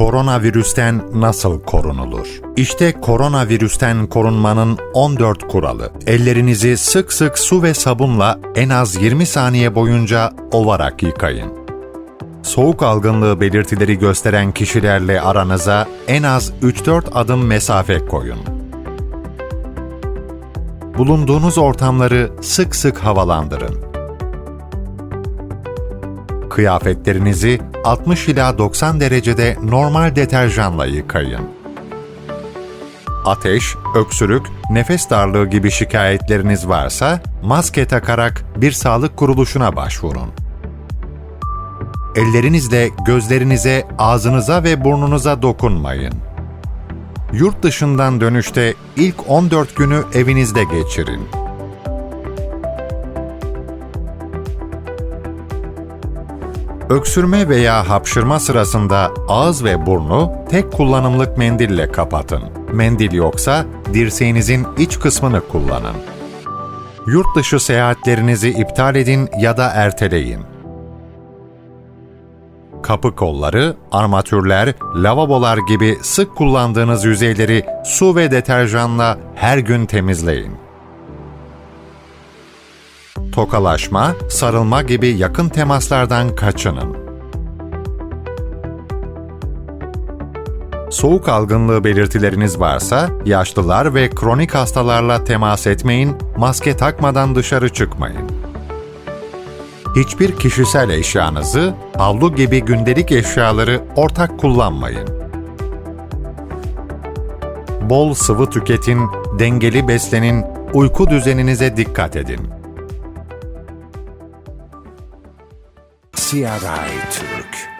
Koronavirüsten nasıl korunulur? İşte koronavirüsten korunmanın 14 kuralı. Ellerinizi sık sık su ve sabunla en az 20 saniye boyunca ovarak yıkayın. Soğuk algınlığı belirtileri gösteren kişilerle aranıza en az 3-4 adım mesafe koyun. Bulunduğunuz ortamları sık sık havalandırın. Kıyafetlerinizi 60 ila 90 derecede normal deterjanla yıkayın. Ateş, öksürük, nefes darlığı gibi şikayetleriniz varsa maske takarak bir sağlık kuruluşuna başvurun. Ellerinizle gözlerinize, ağzınıza ve burnunuza dokunmayın. Yurt dışından dönüşte ilk 14 günü evinizde geçirin. Öksürme veya hapşırma sırasında ağız ve burnu tek kullanımlık mendille kapatın. Mendil yoksa dirseğinizin iç kısmını kullanın. Yurt dışı seyahatlerinizi iptal edin ya da erteleyin. Kapı kolları, armatürler, lavabolar gibi sık kullandığınız yüzeyleri su ve deterjanla her gün temizleyin. Tokalaşma, sarılma gibi yakın temaslardan kaçının. Soğuk algınlığı belirtileriniz varsa, yaşlılar ve kronik hastalarla temas etmeyin, maske takmadan dışarı çıkmayın. Hiçbir kişisel eşyanızı, havlu gibi gündelik eşyaları ortak kullanmayın. Bol sıvı tüketin, dengeli beslenin, uyku düzeninize dikkat edin. CRI Türk